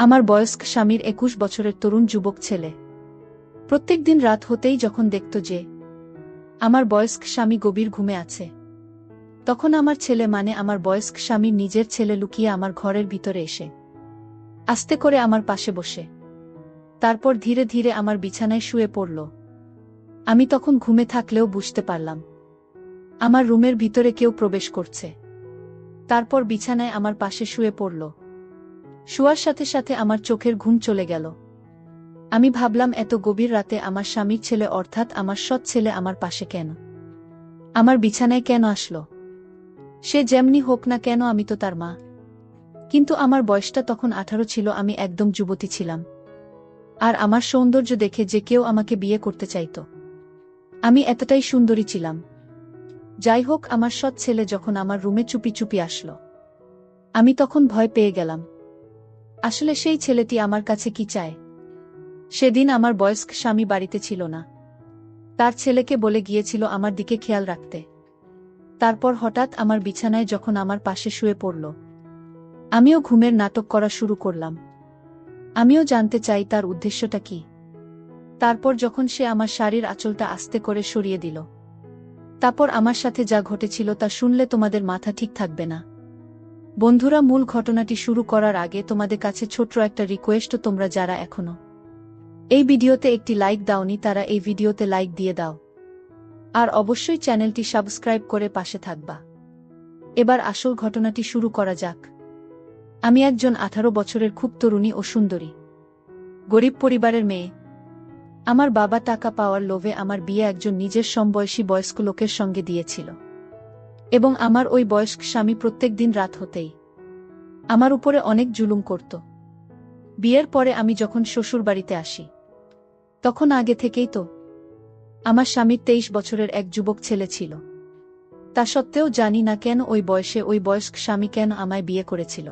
আমার বয়স্ক স্বামীর একুশ বছরের তরুণ যুবক ছেলে। প্রত্যেক দিন রাত হতেই যখন দেখত যে আমার বয়স্ক স্বামী গভীর ঘুমে আছে, তখন আমার ছেলে মানে আমার বয়স্ক স্বামীর নিজের ছেলে লুকিয়ে আমার ঘরের ভিতরে এসে আস্তে করে আমার পাশে বসে। তারপর ধীরে ধীরে আমার বিছানায় শুয়ে পড়ল। আমি তখন ঘুমে থাকলেও বুঝতে পারলাম। আমার রুমের ভিতরে কেউ প্রবেশ করছে। তারপর বিছানায় আমার পাশে শুয়ে পড়ল। শুয়ার সাথে সাথে আমার চোখের ঘুম চলে গেল। আমি ভাবলাম, এত গভীর রাতে আমার স্বামীর ছেলে অর্থাৎ আমার সৎ ছেলে আমার পাশে কেন? আমার বিছানায় কেন আসলো? সে যেমনি হোক না কেন আমি তো তার মা। কিন্তু আমার বয়সটা তখন আঠারো ছিল, আমি একদম যুবতী ছিলাম। আর আমার সৌন্দর্য দেখে যে কেউ আমাকে বিয়ে করতে চাইত। আমি এতটাই সুন্দরী ছিলাম। যাই হোক, আমার সৎ ছেলে যখন আমার রুমে চুপি চুপি আসলো। আমি তখন ভয় পেয়ে গেলাম। আসলে সেই ছেলেটি আমার কাছে কি চায়? সেদিন আমার বয়স্ক স্বামী বাড়িতে ছিল না। তার ছেলেকে বলে গিয়েছিল আমার দিকে খেয়াল রাখতে। তারপর হঠাৎ আমার বিছানায় যখন আমার পাশে শুয়ে পড়ল। আমিও ঘুমের নাটক করা শুরু করলাম। আমিও জানতে চাই তার উদ্দেশ্যটা কি। তারপর যখন সে আমার শাড়ির আঁচলটা আস্তে করে সরিয়ে দিল। তারপর আমার সাথে যা ঘটেছিল তা শুনলে তোমাদের মাথা ঠিক থাকবে না। বন্ধুরা, মূল ঘটনাটি শুরু করার আগে তোমাদের কাছে ছোট্ট একটা রিকোয়েস্ট তোমরা যারা এখনও এই ভিডিওতে একটি লাইক দাওনি, তারা এই ভিডিওতে লাইক দিয়ে দাও। আর অবশ্যই চ্যানেলটি সাবস্ক্রাইব করে পাশে থাকবা। এবার আসল ঘটনাটি শুরু করা যাক। আমি একজন আঠারো বছরের খুব তরুণী ও সুন্দরী। গরিব পরিবারের মেয়ে। আমার বাবা টাকা পাওয়ার লোভে আমার বিয়ে একজন নিজের সমবয়সী বয়স্ক লোকের সঙ্গে দিয়েছিল। এবং আমার ওই বয়স্ক স্বামী প্রত্যেক দিন রাত হতেই আমার উপরে অনেক জুলুম করত। বিয়ের পরে আমি যখন শ্বশুর বাড়িতে আসি, তখন আগে থেকেই তো আমার স্বামীর তেইশ বছরের এক যুবক ছেলে ছিল। তা সত্ত্বেও জানি না কেন ওই বয়সে ওই বয়স্ক স্বামী কেন আমায় বিয়ে করেছিল।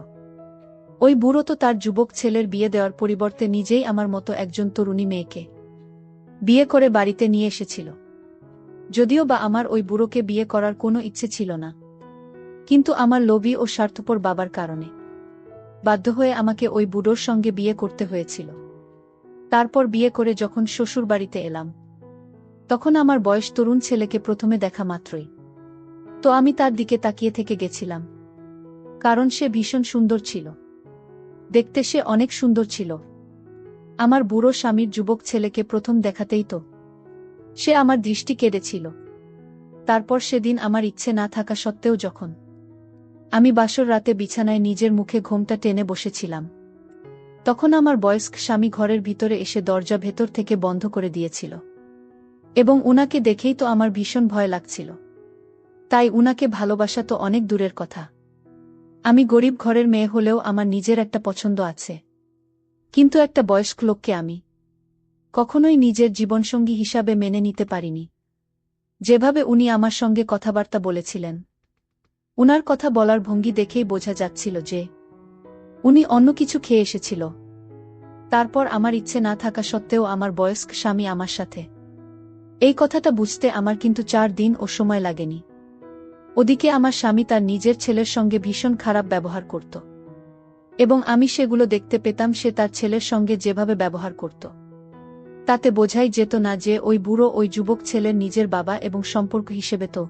ওই বুড়ো তো তার যুবক ছেলের বিয়ে দেওয়ার পরিবর্তে নিজেই আমার মতো একজন তরুণী মেয়েকে বিয়ে করে বাড়িতে নিয়ে এসেছিল। যদিও বা আমার ওই বুড়োকে বিয়ে করার কোনো ইচ্ছে ছিল না। কিন্তু আমার লোভী ও স্বার্থপর বাবার কারণে। বাধ্য হয়ে আমাকে ওই বুড়োর সঙ্গে বিয়ে করতে হয়েছিল। তারপর বিয়ে করে যখন শ্বশুর বাড়িতে এলাম। তখন আমার বয়স তরুণ ছেলেকে প্রথমে দেখা মাত্রই। তো আমি তার দিকে তাকিয়ে থেকে গেছিলাম। কারণ সে ভীষণ সুন্দর ছিল। দেখতে সে অনেক সুন্দর ছিল। আমার বুড়ো স্বামীর যুবক ছেলেকে প্রথম দেখাতেই তো সে আমার দৃষ্টি কেড়েছিল। তারপর সেদিন আমার ইচ্ছে না থাকা সত্ত্বেও যখন আমি বাসর রাতে বিছানায় নিজের মুখে ঘোমটা টেনে বসেছিলাম, তখন আমার বয়স্ক স্বামী ঘরের ভিতরে এসে দরজা ভেতর থেকে বন্ধ করে দিয়েছিল এবং উনাকে দেখেই তো আমার ভীষণ ভয় লাগছিল। তাই উনাকে ভালোবাসা তো অনেক দূরের কথা। আমি গরিব ঘরের মেয়ে হলেও আমার নিজের একটা পছন্দ আছে। কিন্তু একটা বয়স্ক লোককে আমি কখনোই নিজের জীবনসঙ্গী হিসাবে মেনে নিতে পারিনি। যেভাবে উনি আমার সঙ্গে কথাবার্তা বলেছিলেন। উনার কথা বলার ভঙ্গি দেখেই বোঝা যাচ্ছিল যে, উনি অন্য কিছু খেয়ে এসেছিল। তারপর আমার ইচ্ছে না থাকা সত্ত্বেও আমার বয়স্ক স্বামী আমার সাথে। এই কথাটা বুঝতে আমার কিন্তু চার দিন ও সময় লাগেনি। ওদিকে আমার স্বামী তার নিজের ছেলের সঙ্গে ভীষণ খারাপ ব্যবহার করত। এবং আমি সেগুলো দেখতে পেতাম সে তার ছেলের সঙ্গে যেভাবে ব্যবহার করত। তাতে বোঝাই যেত না যে ওই বুড়ো ওই যুবক ছেলের নিজের বাবা এবং সম্পর্ক হিসেবে তো।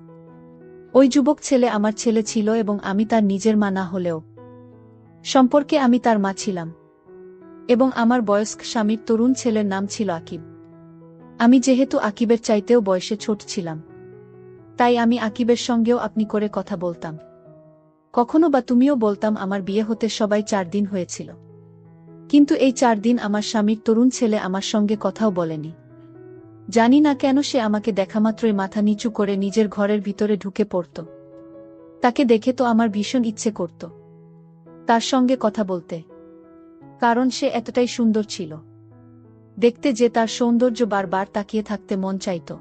ওই যুবক ছেলে আমার ছেলে ছিল এবং আমি তার নিজের মা না হলেও। সম্পর্কে আমি তার মা ছিলাম। এবং আমার বয়স্ক স্বামীর তরুণ ছেলের নাম ছিল আকিব। আমি যেহেতু আকিবের চাইতেও বয়সে ছোট ছিলাম। তাই আমি আকিবের সঙ্গেও আপনি করে কথা বলতাম। কখনো বা তুমিও বলতাম আমার বিয়ে হতে সবাই চার দিন হয়েছিল। কিন্তু এই চার দিন আমার স্বামীর তরুণ ছেলে আমার সঙ্গে কথাও বলেনি। জানি না কেন সে আমাকে দেখামাত্রই মাথা নিচু করে নিজের ঘরের ভিতরে ঢুকে পড়ত। তাকে দেখে তো আমার ভীষণ ইচ্ছে করত। তার সঙ্গে কথা বলতে। কারণ সে এতটাই সুন্দর ছিল। দেখতে যে তার সৌন্দর্য বারবার তাকিয়ে থাকতে মন চাইত।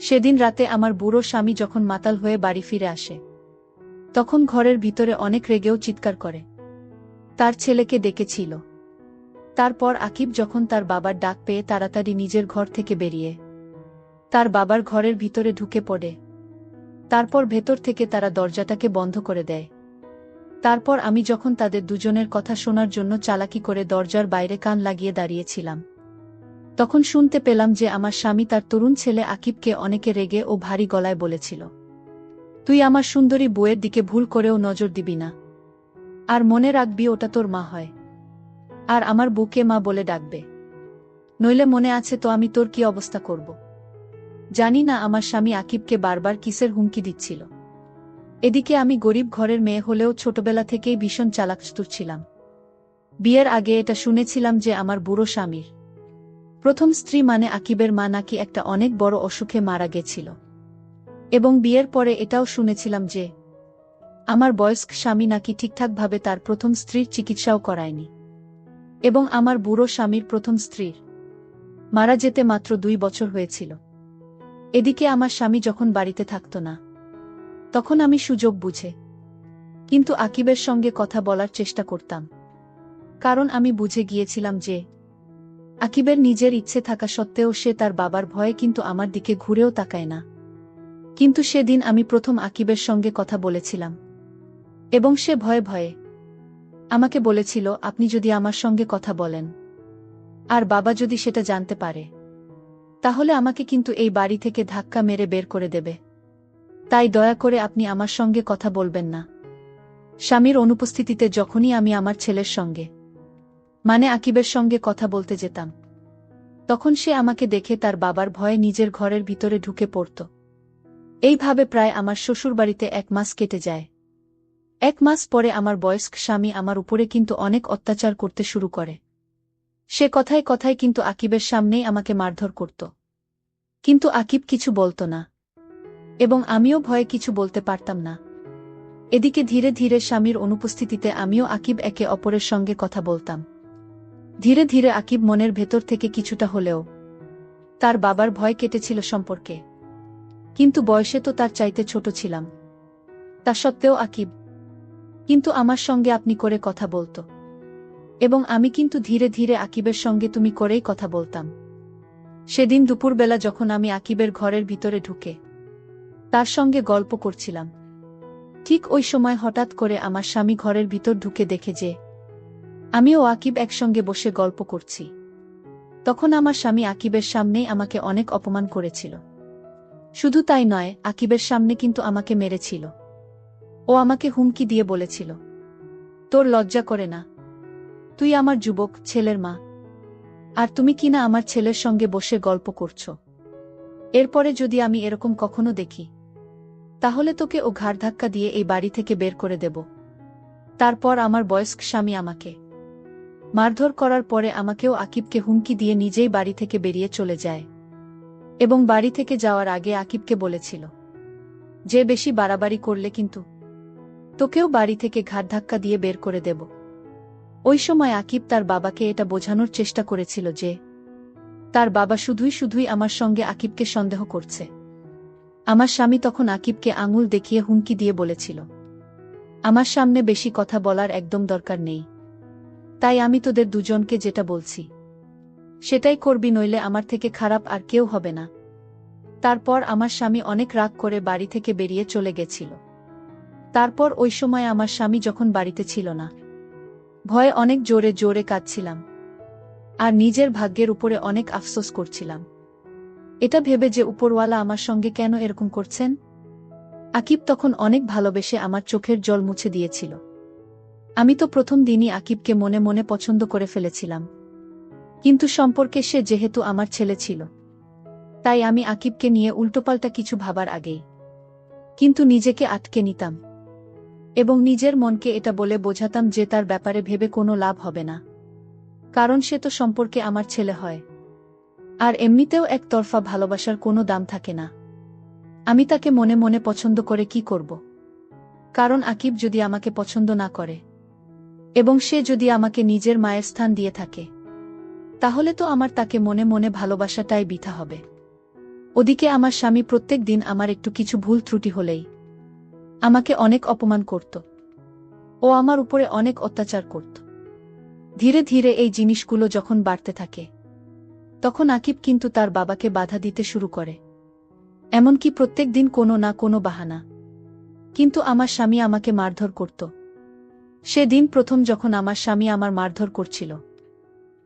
সেদিন রাতে আমার বুড়ো স্বামী যখন মাতাল হয়ে বাড়ি ফিরে আসে, তখন ঘরের ভিতরে অনেক রেগেও চিৎকার করে। তার ছেলেকে ডেকেছিল তারপর আকিব যখন তার বাবার ডাক পেয়ে তাড়াতাড়ি নিজের ঘর থেকে বেরিয়ে তার বাবার ঘরের ভিতরে ঢুকে পড়ে। তারপর ভেতর থেকে তারা দরজাটাকে বন্ধ করে দেয়। তারপর আমি যখন তাদের দুজনের কথা শোনার জন্য চালাকি করে দরজার বাইরে কান লাগিয়ে দাঁড়িয়েছিলাম, তখন শুনতে পেলাম যে আমার স্বামী তার তরুণ ছেলে আকিবকে অনেকে রেগে ও ভারী গলায় বলেছিল, তুই আমার সুন্দরী বইয়ের দিকে ভুল করেও নজর দিবি না। আর মনে রাখবি ওটা তোর মা হয়। আর আমার বুকে মা বলে ডাকবে। নইলে মনে আছে তো আমি তোর কি অবস্থা করব। জানি না আমার স্বামী আকিবকে বারবার কিসের হুমকি দিচ্ছিল। এদিকে আমি গরিব ঘরের মেয়ে হলেও ছোটবেলা থেকেই ভীষণ চালাকচতুর ছিলাম। বিয়ের আগে এটা শুনেছিলাম যে আমার বুড়ো স্বামীর প্রথম স্ত্রী মানে আকিবের মা নাকি একটা অনেক বড় অসুখে মারা গেছিল। এবং বিয়ের পরে এটাও শুনেছিলাম যে আমার বয়স্ক স্বামী নাকি ঠিকঠাকভাবে তার প্রথম স্ত্রীর চিকিৎসাও করায়নি। এবং আমার বুড়ো স্বামীর প্রথম স্ত্রীর। মারা যেতে মাত্র দুই বছর হয়েছিল। এদিকে আমার স্বামী যখন বাড়িতে থাকত না, তখন আমি সুযোগ বুঝে। কিন্তু আকিবের সঙ্গে কথা বলার চেষ্টা করতাম। কারণ আমি বুঝে গিয়েছিলাম যে, আকিবের নিজের ইচ্ছে থাকা সত্ত্বেও সে তার বাবার ভয়ে কিন্তু আমার দিকে ঘুরেও তাকায় না। কিন্তু সেদিন আমি প্রথম আকিবের সঙ্গে কথা বলেছিলাম। এবং সে ভয়ে ভয়ে আমাকে বলেছিল, আপনি যদি আমার সঙ্গে কথা বলেন। আর বাবা যদি সেটা জানতে পারে, তাহলে আমাকে কিন্তু এই বাড়ি থেকে ধাক্কা মেরে বের করে দেবে। তাই দয়া করে আপনি আমার সঙ্গে কথা বলবেন না। স্বামীর অনুপস্থিতিতে যখনই আমি আমার ছেলের সঙ্গে মানে আকিবের সঙ্গে কথা বলতে যেতাম, তখন সে আমাকে দেখে তার বাবার ভয়ে নিজের ঘরের ভিতরে ঢুকে পড়ত। এইভাবে প্রায় আমার শ্বশুরবাড়িতে এক মাস কেটে যায়। এক মাস পরে আমার বয়স্ক স্বামী আমার উপরে কিন্তু অনেক অত্যাচার করতে শুরু করে। সে কথায় কথায় কিন্তু আকিবের সামনেই আমাকে মারধর করত। কিন্তু আকিব কিছু বলতো না। এবং আমিও ভয়ে কিছু বলতে পারতাম না। এদিকে ধীরে ধীরে স্বামীর অনুপস্থিতিতে আমিও আকিব একে অপরের সঙ্গে কথা বলতাম। ধীরে ধীরে আকিব মনের ভেতর থেকে কিছুটা হলেও তার বাবার ভয় কেটেছিল সম্পর্কে। কিন্তু বয়সে তো তার চাইতে ছোট ছিলাম। তা সত্ত্বেও আকিব কিন্তু আমার সঙ্গে আপনি করে কথা বলতো। এবং আমি কিন্তু ধীরে ধীরে আকিবের সঙ্গে তুমি করেই কথা বলতাম। সেদিন দুপুরবেলা যখন আমি আকিবের ঘরের ভিতরে ঢুকে, তার সঙ্গে গল্প করছিলাম। ঠিক ওই সময় হঠাৎ করে আমার স্বামী ঘরের ভিতর ঢুকে দেখে যে, আমিও আকিব একসঙ্গে বসে গল্প করছি। তখন আমার স্বামী আকিবের সামনেই আমাকে অনেক অপমান করেছিল। শুধু তাই নয়, আকিবের সামনে কিন্তু আমাকে মেরেছিল। ও আমাকে হুমকি দিয়ে বলেছিল, তোর লজ্জা করে না। তুই আমার যুবক, ছেলের মা। আর তুমি কিনা আমার ছেলের সঙ্গে বসে গল্প করছ? এরপরে যদি আমি এরকম কখনো দেখি, তাহলে তোকে ও ঘাড় ধাক্কা দিয়ে এই বাড়ি থেকে বের করে দেব। তারপর আমার বয়স্ক স্বামী আমাকে মারধর করার পরে আমাকেও আকিবকে হুমকি দিয়ে নিজেই বাড়ি থেকে বেরিয়ে চলে যায় এবং বাড়ি থেকে যাওয়ার আগে আকিবকে বলেছিল, যে বেশি বাড়াবাড়ি করলে কিন্তু তোকেও বাড়ি থেকে ঘাট ধাক্কা দিয়ে বের করে দেব। ওই সময় আকিব তার বাবাকে এটা বোঝানোর চেষ্টা করেছিল যে, তার বাবা শুধুই শুধুই আমার সঙ্গে আকিবকে সন্দেহ করছে। আমার স্বামী তখন আকিবকে আঙুল দেখিয়ে হুমকি দিয়ে বলেছিল, আমার সামনে বেশি কথা বলার একদম দরকার নেই। তাই আমি তোদের দুজনকে যেটা বলছি, সেটাই করবি নইলে আমার থেকে খারাপ আর কেউ হবে না। তারপর আমার স্বামী অনেক রাগ করে বাড়ি থেকে বেরিয়ে চলে গেছিল। তারপর ওই সময় আমার স্বামী যখন বাড়িতে ছিল না, ভয়ে অনেক জোরে জোরে কাঁদছিলাম। আর নিজের ভাগ্যের উপরে অনেক আফসোস করছিলাম। এটা ভেবে যে উপরওয়ালা আমার সঙ্গে কেন এরকম করছেন? আকিব তখন অনেক ভালোবেসে আমার চোখের জল মুছে দিয়েছিল। আমি তো প্রথম দিনই আকিবকে মনে মনে পছন্দ করে ফেলেছিলাম। কিন্তু সম্পর্কে সে যেহেতু আমার ছেলে ছিল, তাই আমি আকিবকে নিয়ে উল্টোপাল্টা কিছু ভাবার আগেই। কিন্তু নিজেকে আটকে নিতাম। এবং নিজের মনকে এটা বলে বোঝাতাম যে তার ব্যাপারে ভেবে কোনো লাভ হবে না। কারণ সে তো সম্পর্কে আমার ছেলে হয়। আর এমনিতেও একতরফা ভালোবাসার কোনো দাম থাকে না। আমি তাকে মনে মনে পছন্দ করে কি করব? কারণ আকিব যদি আমাকে পছন্দ না করে, এবং সে যদি আমাকে নিজের মায়ের স্থান দিয়ে থাকে, তাহলে তো আমার তাকে মনে মনে ভালোবাসাটাই বিথা হবে। ওদিকে আমার স্বামী প্রত্যেক দিন আমার একটু কিছু ভুল ত্রুটি হলেই আমাকে অনেক অপমান করত। ও আমার উপরে অনেক অত্যাচার করত। ধীরে ধীরে এই জিনিসগুলো যখন বাড়তে থাকে, তখন আকিব কিন্তু তার বাবাকে বাধা দিতে শুরু করে। এমনকি প্রত্যেক দিন কোনো না কোনো বাহানা। কিন্তু আমার স্বামী আমাকে মারধর করত। সেদিন প্রথম যখন আমার স্বামী আমার মারধর করছিল,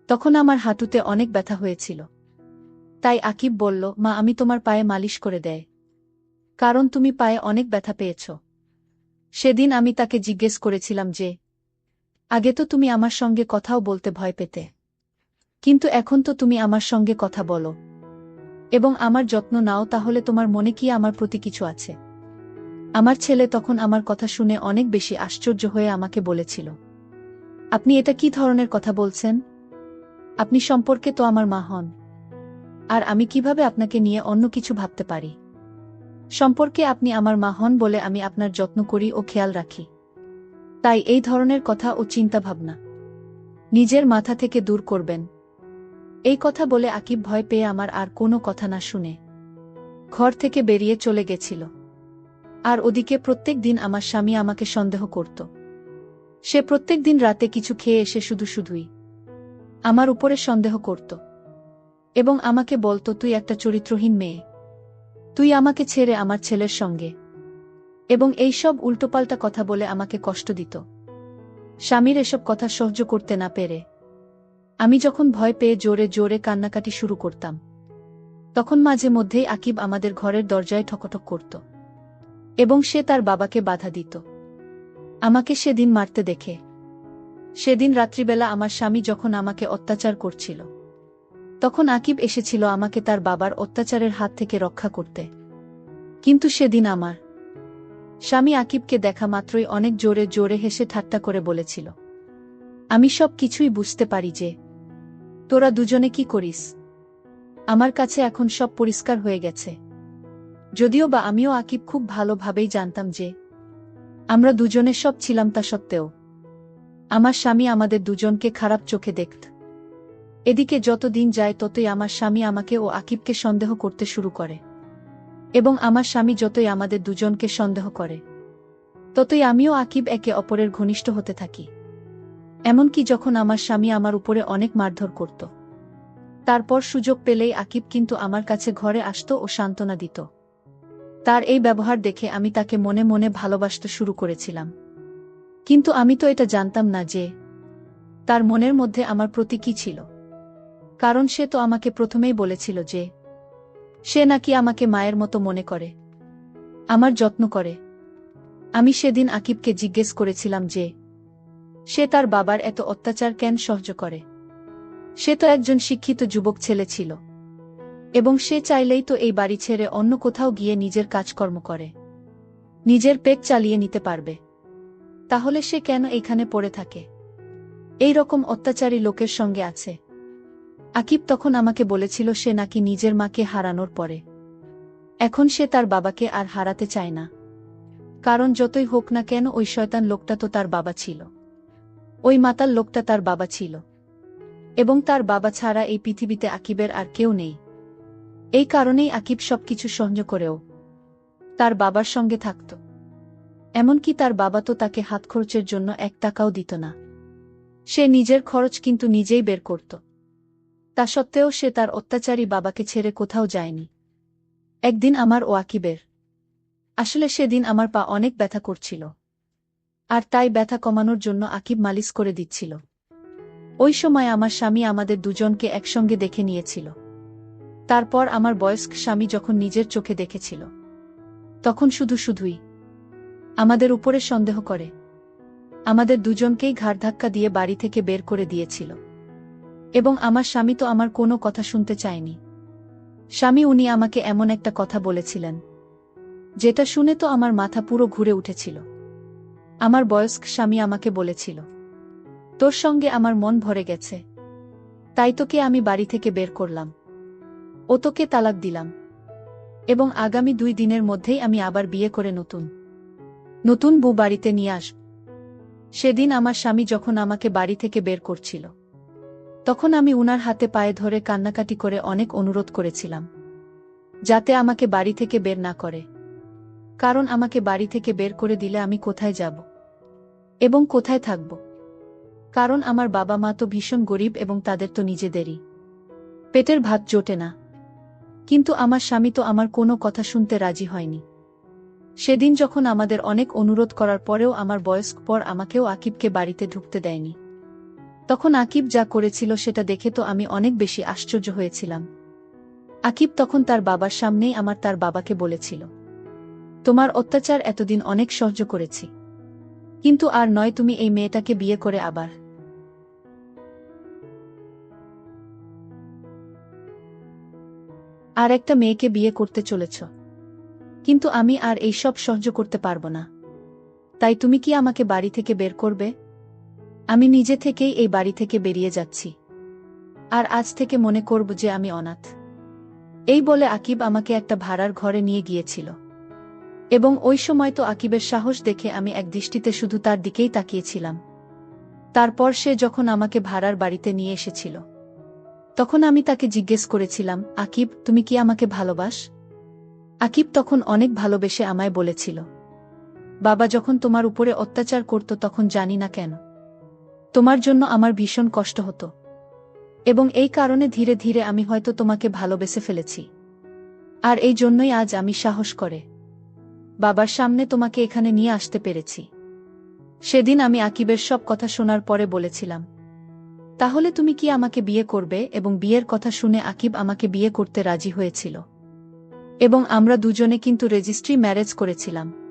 তখন আমার হাঁটুতে অনেক ব্যথা হয়েছিল। তাই আকিব বলল, মা, আমি তোমার পায়ে মালিশ করে দেয়। কারণ তুমি পায়ে অনেক ব্যথা পেয়েছ। সেদিন আমি তাকে জিজ্ঞেস করেছিলাম যে, আগে তো তুমি আমার সঙ্গে কথাও বলতে ভয় পেতে। কিন্তু এখন তো তুমি আমার সঙ্গে কথা বলো। এবং আমার যত্ন নাও তাহলে তোমার মনে কি আমার প্রতি কিছু আছে? আমার ছেলে তখন আমার কথা শুনে অনেক বেশি আশ্চর্য হয়ে আমাকে বলেছিল, আপনি এটা কি ধরনের কথা বলছেন? আপনি সম্পর্কে তো আমার মা হন। আর আমি কীভাবে আপনাকে নিয়ে অন্য কিছু ভাবতে পারি? সম্পর্কে আপনি আমার মা হন বলে আমি আপনার যত্ন করি ও খেয়াল রাখি। তাই এই ধরনের কথা ও চিন্তা ভাবনা নিজের মাথা থেকে দূর করবেন। এই কথা বলে আকিব ভয় পেয়ে আমার আর কোনো কথা না শুনে ঘর থেকে বেরিয়ে চলে গেছিল। আর ওদিকে প্রত্যেক দিন আমার স্বামী আমাকে সন্দেহ করত। সে প্রত্যেক দিন রাতে কিছু খেয়ে এসে শুধু শুধুই আমার উপরে সন্দেহ করত। এবং আমাকে বলতো, তুই একটা চরিত্রহীন মেয়ে। তুই আমাকে ছেড়ে আমার ছেলের সঙ্গে। এবং এই সব উল্টোপাল্টা কথা বলে আমাকে কষ্ট দিত। স্বামীর এসব কথা সহ্য করতে না পেরে। আমি যখন ভয় পেয়ে জোরে জোরে কান্নাকাটি শুরু করতাম। তখন মাঝে মধ্যেই আকিব আমাদের ঘরের দরজায় ঠকঠক করত। এবং সে তার বাবাকে বাধা দিত। আমাকে সেদিন মারতে দেখে। সেদিন রাত্রিবেলা আমার স্বামী যখন আমাকে অত্যাচার করছিল। তখন আকিব এসেছিল আমাকে তার বাবার অত্যাচারের হাত থেকে রক্ষা করতে। কিন্তু সেদিন আমার স্বামী আকিবকে দেখা মাত্রই অনেক জোরে জোরে হেসে ঠাট্টা করে বলেছিল, আমি সব কিছুই বুঝতে পারি যে তোরা দুজনে কি করিস। আমার কাছে এখন সব পরিষ্কার হয়ে গেছে। যদিও বা আমিও আকিব খুব ভালোভাবেই জানতাম যে আমরা দুজনে সব ছিলাম তা সত্ত্বেও। আমার স্বামী আমাদের দুজনকে খারাপ চোখে দেখত। এদিকে যত দিন যায় ততই আমার স্বামী আমাকে ও আকিবকে সন্দেহ করতে শুরু করে। এবং আমার স্বামী যতই আমাদের দুজনকে সন্দেহ করে, ততই আমিও আকিব একে অপরের ঘনিষ্ঠ হতে থাকি। এমনকি যখন আমার স্বামী আমার উপরে অনেক মারধর করত। তারপর সুযোগ পেলেই আকিব কিন্তু আমার কাছে ঘরে আসত ও সান্ত্বনা দিত। তার এই ব্যবহার দেখে আমি তাকে মনে মনে ভালোবাসতে শুরু করেছিলাম। কিন্তু আমি তো এটা জানতাম না যে, তার মনের মধ্যে আমার প্রতি কি ছিল। কারণ সে তো আমাকে প্রথমেই বলেছিল যে, সে নাকি আমাকে মায়ের মতো মনে করে, আমার যত্ন করে। আমি সেদিন আকিবকে জিজ্ঞেস করেছিলাম যে, সে তার বাবার এত অত্যাচার কেন সহ্য করে? সে তো একজন শিক্ষিত যুবক ছেলে ছিল, এবং সে চাইলেই তো এই বাড়ি ছেড়ে অন্য কোথাও গিয়ে নিজের কাজকর্ম করে, নিজের পেট চালিয়ে নিতে পারবে। তাহলে সে কেন এখানে পড়ে থাকে? এই রকম অত্যাচারী লোকের সঙ্গে আছে। আকিব তখন আমাকে বলেছিল সে নাকি নিজের মাকে হারানোর পরে। এখন সে তার বাবাকে আর হারাতে চায় না। কারণ যতই হোক না কেন ওই শয়তান লোকটা তো তার বাবা ছিল। ওই মাতাল লোকটা তার বাবা ছিল। এবং তার বাবা ছাড়া এই পৃথিবীতে আকিবের আর কেউ নেই। এই কারণেই আকিব সবকিছু সহ্য করেও তার বাবার সঙ্গে থাকত। এমনকি তার বাবা তো তাকে হাত খরচের জন্য এক টাকাও দিত না। সে নিজের খরচ কিন্তু নিজেই বের করত। তা সত্ত্বেও সে তার অত্যাচারী বাবাকে ছেড়ে কোথাও যায়নি। একদিন আমার ও আকিবের। আসলে সেদিন আমার পা অনেক ব্যথা করছিল। আর তাই ব্যথা কমানোর জন্য আকিব মালিশ করে দিচ্ছিল। ওই সময় আমার স্বামী আমাদের দুজনকে একসঙ্গে দেখে নিয়েছিল। তারপর আমার বয়স্ক স্বামী যখন নিজের চোখে দেখেছিল, তখন শুধু শুধুই আমাদের উপরে সন্দেহ করে। আমাদের দুজনকেই ঘাড় ধাক্কা দিয়ে বাড়ি থেকে বের করে দিয়েছিল। এবং আমার স্বামী তো আমার কোনো কথা শুনতে চায়নি। স্বামী, উনি আমাকে এমন একটা কথা বলেছিলেন, যেটা শুনে তো আমার মাথা পুরো ঘুরে উঠেছিল। আমার বয়স্ক স্বামী আমাকে বলেছিল, তোর সঙ্গে আমার মন ভরে গেছে, তাই তোকে আমি বাড়ি থেকে বের করলাম। ও তোকে তালাক দিলাম। এবং আগামী দুই দিনের মধ্যেই আমি আবার বিয়ে করে নতুন নতুন বউ বাড়িতে নিয়ে আসব। সেদিন আমার স্বামী যখন আমাকে বাড়ি থেকে বের করছিল তখন আমি উনার হাতে পায়ে ধরে কান্নাকাটি করে অনেক অনুরোধ করেছিলাম। যাতে আমাকে বাড়ি থেকে বের না করে। কারণ আমাকে বাড়ি থেকে বের করে দিলে আমি কোথায় যাব? এবং কোথায় থাকব? কারণ আমার বাবা মা তো ভীষণ গরিব এবং তাদের তো নিজেদেরই। পেটের ভাত জোটে না। কিন্তু আমার স্বামী তো আমার কোনো কথা শুনতে রাজি হয়নি। সেদিন যখন আমাদের অনেক অনুরোধ করার পরেও আমার বয়স্ক পর আমাকেও আকিবকে বাড়িতে ঢুকতে দেয়নি। তখন আকিব যা করেছিল সেটা দেখে তো আমি অনেক বেশি আশ্চর্য হয়েছিলাম। আকিব তখন তার বাবার সামনেই আমার তার বাবাকে বলেছিল, তোমার অত্যাচার এতদিন অনেক সহ্য করেছি। কিন্তু আর নয় তুমি এই মেয়েটাকে বিয়ে করে আবার। আর একটা মেয়েকে বিয়ে করতে চলেছ। কিন্তু আমি আর এই সব সহ্য করতে পারব না। তাই তুমি কি আমাকে বাড়ি থেকে বের করবে? আমি নিজে থেকেই এই বাড়ি থেকে বেরিয়ে যাচ্ছি। আর আজ থেকে মনে করব যে আমি অনাথ। এই বলে আকিব আমাকে একটা ভাড়ার ঘরে নিয়ে গিয়েছিল। এবং ওই সময় তো আকিবের সাহস দেখে আমি এক দৃষ্টিতে শুধু তার দিকেই তাকিয়েছিলাম। তারপর সে যখন আমাকে ভাড়ার বাড়িতে নিয়ে এসেছিল। তখন আমি তাকে জিজ্ঞেস করেছিলাম, আকিব, তুমি কি আমাকে ভালোবাস? আকিব তখন অনেক ভালোবেসে আমায় বলেছিল। বাবা, যখন তোমার উপরে অত্যাচার করত তখন জানি না কেন। তোমার জন্য আমার ভীষণ কষ্ট হতো। এবং এই কারণে ধীরে ধীরে আমি হয়তো তোমাকে ভালোবেসে ফেলেছি। আর এই জন্যই আজ আমি সাহস করে। বাবার সামনে তোমাকে এখানে নিয়ে আসতে পেরেছি। সেদিন আমি আকিবের সব কথা শোনার পরে বলেছিলাম, তাহলে তুমি কি আমাকে বিয়ে করবে? এবং বিয়ের কথা শুনে আকিব আমাকে বিয়ে করতে রাজি হয়েছিল। এবং আমরা দুজনে কিন্তু রেজিস্ট্রি ম্যারেজ করেছিলাম।